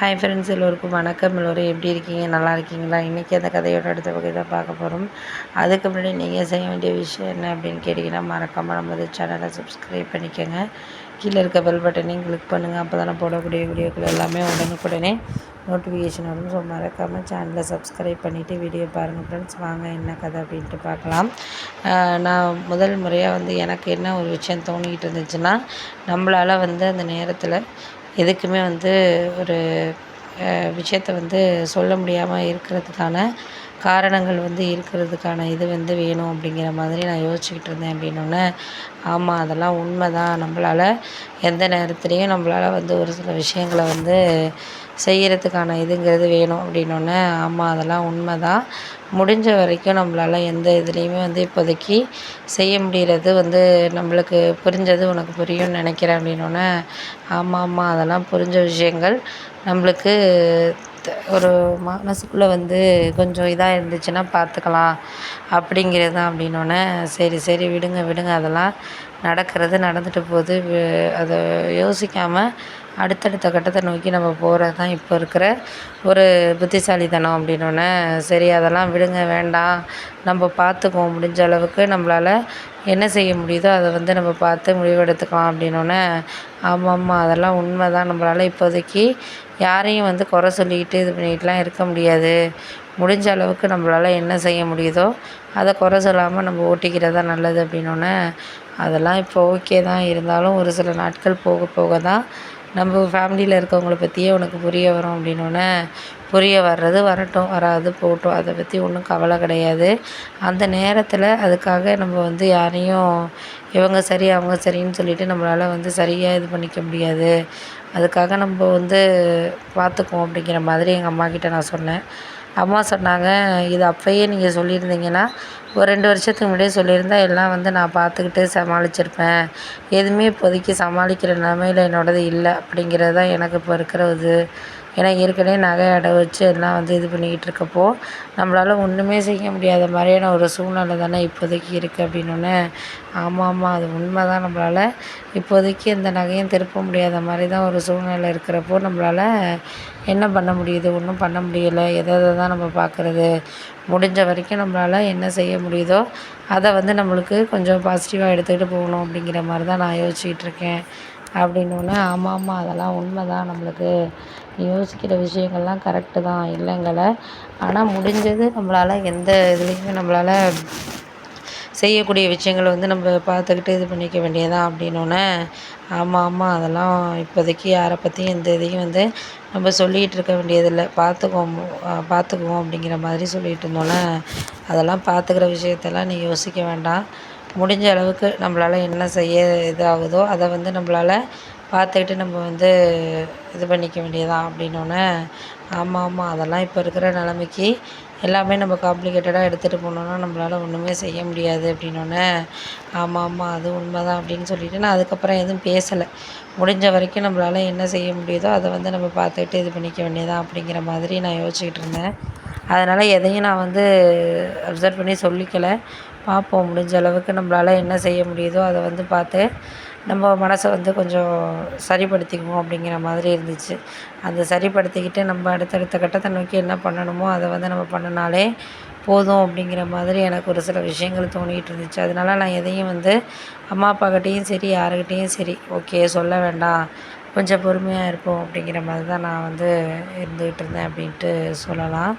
Hi friends எல்லோருக்கும் வணக்கம். எல்லோரும் எப்படி இருக்கீங்க? நல்லா இருக்கீங்களா? இன்றைக்கி அந்த கதையோட அடுத்த வகை தான் பார்க்க போகிறோம் அதுக்கு முன்னாடி நீங்கள் செய்ய வேண்டிய விஷயம் என்ன அப்படின்னு கேட்டிங்கன்னா மறக்காமல் நமது சேனலை சப்ஸ்கிரைப் பண்ணிக்கோங்க. கீழே இருக்க பெல் பட்டனையும் கிளிக் பண்ணுங்கள் அப்போ தானே போடக்கூடிய வீடியோக்கள் எல்லாமே உடனுக்குடனே நோட்டிஃபிகேஷன் வரும். ஸோ மறக்காமல் சேனலை சப்ஸ்கிரைப் பண்ணிவிட்டு வீடியோ பாருங்கள் ஃப்ரெண்ட்ஸ் வாங்க என்ன கதை அப்படின்ட்டு பார்க்கலாம். நான் முதல் முறையாக வந்து எனக்கு என்ன ஒரு விஷயம் தோணிக்கிட்டு இருந்துச்சுன்னா நம்மளால் வந்து அந்த நேரத்தில் எதுக்குமே வந்து ஒரு விஷயத்த வந்து சொல்ல முடியாமல் இருக்கிறதுக்கான காரணங்கள் வந்து இருக்கிறதுக்கான இது வந்து வேணும் அப்படிங்கிற மாதிரி நான் யோசிச்சுக்கிட்டு இருந்தேன் அப்படின்னோடனே ஆமாம் அதெல்லாம் உண்மை தான் நம்மளால் எந்த நேரத்துலேயும் நம்மளால வந்து ஒரு சில விஷயங்களை வந்து செய்கிறதுக்கான இதுங்கிறது வேணும் அப்படின்னோடனே ஆமாம் அதெல்லாம் உண்மை தான் முடிஞ்ச வரைக்கும் நம்மளால் எந்த இதுலேயுமே வந்து இப்போதைக்கு செய்ய முடிகிறது வந்து நம்மளுக்கு புரிஞ்சது உனக்கு புரியும்னு நினைக்கிறேன் அப்படின்னோடனே ஆமாம் ஆமாம் அதெல்லாம் புரிஞ்ச விஷயங்கள் நம்மளுக்கு ஒரு மனசுக்குள்ளே வந்து கொஞ்சம் இதாக இருந்துச்சுன்னா பார்த்துக்கலாம் அப்படிங்கிறது தான் அப்படின்னோடனே சரி சரி விடுங்க விடுங்க அதெல்லாம் நடக்கிறது நடந்துட்டு போகுது. அதை யோசிக்காமல் அடுத்தடுத்த கட்டத்தை நோக்கி நம்ம போகிறது தான் இப்போ இருக்கிற ஒரு புத்திசாலித்தனம் அப்படின்னோடனே சரி அதெல்லாம் விடுங்க வேண்டாம். நம்ம பார்த்துக்குவோம். முடிஞ்ச அளவுக்கு நம்மளால் என்ன செய்ய முடியுதோ அதை வந்து நம்ம பார்த்து முடிவெடுத்துக்கலாம் அப்படின்னோடனே ஆமாம் ஆமாம் அதெல்லாம் உண்மை தான் நம்மளால் இப்போதைக்கு யாரையும் வந்து குறை சொல்லிக்கிட்டு இது பண்ணிக்கிட்டுலாம் இருக்க முடியாது. முடிஞ்ச அளவுக்கு நம்மளால் என்ன செய்ய முடியுதோ அதை குறை சொல்லாமல் நம்ம ஓட்டிக்கிறது தான் நல்லது அப்படின்னோடனே அதெல்லாம் இப்போ ஓகே தான். இருந்தாலும் ஒரு சில நாட்கள் போக போக தான் நம்ம ஃபேமிலியில் இருக்கவங்கள பற்றியே உனக்கு புரிய வரும் அப்படின்னோடனே புரிய வர்றது வரட்டும் வராது போகட்டும். அதை பற்றி ஒன்றும் கவலை கிடையாது. அந்த நேரத்தில் அதுக்காக நம்ம வந்து யாரையும் இவங்க சரி அவங்க சரின்னு சொல்லிட்டு நம்மளால் வந்து சரியாக இது பண்ணிக்க முடியாது. அதுக்காக நம்ம வந்து பார்த்துக்குவோம் அப்படிங்கிற மாதிரி எங்கள் அம்மாக்கிட்ட நான் சொன்னேன். அம்மா சொன்னாங்க இது அப்போயே நீங்கள் சொல்லியிருந்தீங்கன்னா ஒரு ரெண்டு வருஷத்துக்கு முன்னாடியே சொல்லியிருந்தா எல்லாம் வந்து நான் பார்த்துக்கிட்டு சமாளிச்சிருப்பேன். எதுவுமே இப்போதைக்கு சமாளிக்கிற நிலமையில என்னோடது இல்லை. அப்படிங்கிறது தான் எனக்கு இப்போ இருக்கிற இது. ஏன்னா ஏற்கனவே நகை அடை வச்சு எல்லாம் வந்து இது பண்ணிக்கிட்டு இருக்கப்போ நம்மளால் ஒன்றுமே செய்ய முடியாத மாதிரியான ஒரு சூழ்நிலை தானே இப்போதைக்கு இருக்குது அப்படின்னோடனே ஆமாம் ஆமாம் அது உண்மை தான் நம்மளால். இப்போதைக்கு எந்த நகையும் திருப்ப முடியாத மாதிரி தான் ஒரு சூழ்நிலை இருக்கிறப்போ நம்மளால் என்ன பண்ண முடியுது? ஒன்றும் பண்ண முடியலை. எதை எதை தான் நம்ம பார்க்குறது முடிஞ்ச வரைக்கும் நம்மளால் என்ன செய்ய முடியுதோ அதை வந்து நம்மளுக்கு கொஞ்சம் பாசிட்டிவாக எடுத்துக்கிட்டு போகணும் அப்படிங்கிற மாதிரி தான் நான் யோசிச்சுக்கிட்டு இருக்கேன். அப்படின்னோடனே ஆமாம் ஆமாம் அதெல்லாம் உண்மை தான் நம்மளுக்கு. யோசிக்கிற விஷயங்கள்லாம் கரெக்டு தான் இல்லைங்கலை ஆனால் முடிஞ்சது நம்மளால் எந்த இதுலேயுமே நம்மளால் செய்யக்கூடிய விஷயங்களை வந்து நம்ம பார்த்துக்கிட்டு இது பண்ணிக்க வேண்டியதான் அப்படின்னோடனே ஆமாம் ஆமாம் அதெல்லாம் இப்போதைக்கு யாரை பற்றியும் எந்த இதையும் வந்து நம்ம சொல்லிகிட்டு இருக்க வேண்டியதில்லை. பார்த்துக்குவோம் பார்த்துக்குவோம் அப்படிங்கிற மாதிரி சொல்லிகிட்டு இருந்தோன்னே அதெல்லாம் பார்த்துக்கிற விஷயத்தெல்லாம் நீ யோசிக்க வேண்டாம். முடிஞ்ச அளவுக்கு நம்மளால் என்ன செய்ய இதாகுதோ அதை வந்து நம்மளால் பார்த்துக்கிட்டு நம்ம வந்து இது பண்ணிக்க வேண்டியதுதான் அப்படின்னோடனே ஆமாம் ஆமாம் அதெல்லாம் இப்போ இருக்கிற நிலமைக்கி எல்லாமே நம்ம காம்ப்ளிகேட்டடாக எடுத்துகிட்டு போனோன்னா நம்மளால் ஒன்றுமே செய்ய முடியாது அப்படின்னோடனே ஆமாம் ஆமாம் அது உண்மை தான் அப்படின்னு சொல்லிவிட்டு நான் அதுக்கப்புறம் எதுவும் பேசலை. முடிஞ்ச வரைக்கும் நம்மளால் என்ன செய்ய முடியுதோ அதை வந்து நம்ம பார்த்துக்கிட்டு இது பண்ணிக்க வேண்டியதான் அப்படிங்கிற மாதிரி நான் யோசிச்சுக்கிட்டு இருந்தேன். அதனால் எதையும் நான் வந்து அப்சர்வ் பண்ணி சொல்லிக்கலை. பார்ப்போம் முடிஞ்ச அளவுக்கு நம்மளால் என்ன செய்ய முடியுதோ அதை வந்து பார்த்து நம்ம மனசை வந்து கொஞ்சம் சரிப்படுத்திக்குவோம் அப்படிங்கிற மாதிரி இருந்துச்சு. அந்த சரிப்படுத்திக்கிட்டு நம்ம அடுத்தடுத்த கட்டத்தை நோக்கி என்ன பண்ணணுமோ அதை வந்து நம்ம பண்ணினாலே போதும் அப்படிங்கிற மாதிரி எனக்கு ஒரு சில விஷயங்கள் தோணிகிட்டு இருந்துச்சு. அதனால நான் எதையும் வந்து அம்மா அப்பாக்கிட்டேயும் சரி யாருக்கிட்டேயும் சரி ஓகே சொல்ல வேண்டாம் கொஞ்சம் பொறுமையாக இருப்போம் அப்படிங்கிற மாதிரி தான் நான் வந்து இருந்துக்கிட்டு இருந்தேன் அப்படின்ட்டு சொல்லலாம்.